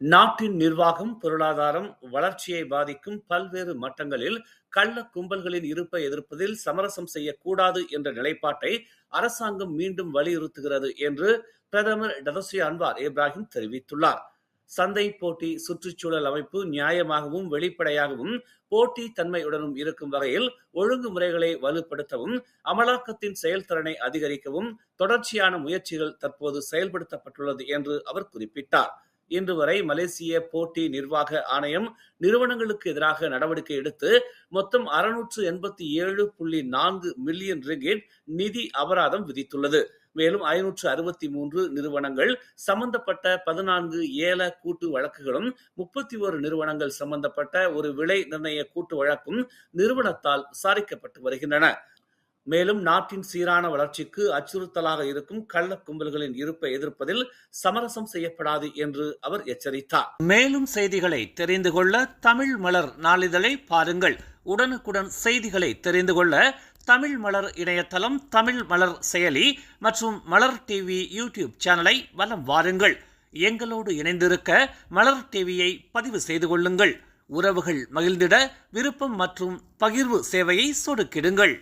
நாட்டின் நிர்வாகம், பொருளாதாரம், வளர்ச்சியை பாதிக்கும் பல்வேறு மட்டங்களில் கள்ள கும்பல்களின் இருப்பை எதிர்ப்பதில் சமரசம் செய்யக்கூடாது என்ற நிலைப்பாட்டை அரசாங்கம் மீண்டும் வலியுறுத்துகிறது என்று பிரதமர் டதஸ்ரீ அன்வார் இப்ராஹிம் தெரிவித்துள்ளார். சந்தை போட்டி சுற்றுச்சூழல் அமைப்பு நியாயமாகவும் வெளிப்படையாகவும் போட்டி தன்மையுடனும் இருக்கும் வகையில் ஒழுங்குமுறைகளை வலுப்படுத்தவும் அமலாக்கத்தின் செயல்திறனை அதிகரிக்கவும் தொடர்ச்சியான முயற்சிகள் தற்போது செயல்படுத்தப்பட்டுள்ளது என்று அவர் குறிப்பிட்டார். இன்று வரை மலேசிய போட்டி நிர்வாக ஆணையம் நிறுவனங்களுக்கு எதிராக நடவடிக்கை எடுத்து மொத்தம் அறுநூற்று எண்பத்தி ஏழு புள்ளி நான்கு மில்லியன் ரிங்கிட் நிதி அபராதம் விதித்துள்ளது. மேலும் ஐநூற்று அறுபத்தி மூன்று நிறுவனங்கள் சம்பந்தப்பட்ட பதினான்கு ஏல கூட்டு வழக்குகளும் முப்பத்தி ஒரு நிறுவனங்கள் சம்பந்தப்பட்ட ஒரு விலை நிர்ணய கூட்டு வழக்கும் நிறுவனத்தால் விசாரிக்கப்பட்டு வருகின்றன. மேலும் நாட்டின் சீரான வளர்ச்சிக்கு அச்சுறுத்தலாக இருக்கும் கள்ள கும்பல்களின் இருப்பை எதிர்ப்பதில் சமரசம் செய்யப்படாது என்று அவர் எச்சரித்தார். மேலும் செய்திகளை தெரிந்து கொள்ள தமிழ் மலர் நாளிதழை பாருங்கள். உடனுக்குடன் செய்திகளை தெரிந்து கொள்ள தமிழ் மலர் இணையதளம், தமிழ் மலர் செயலி மற்றும் மலர் டிவி யூடியூப் சேனலை வலம் வாருங்கள். எங்களோடு இணைந்திருக்க மலர் டிவியை பதிவு செய்து கொள்ளுங்கள். உறவுகள் மகிழ்ந்திட விருப்பம் மற்றும் பகிர்வு சேவையை சொடுக்கிடுங்கள்.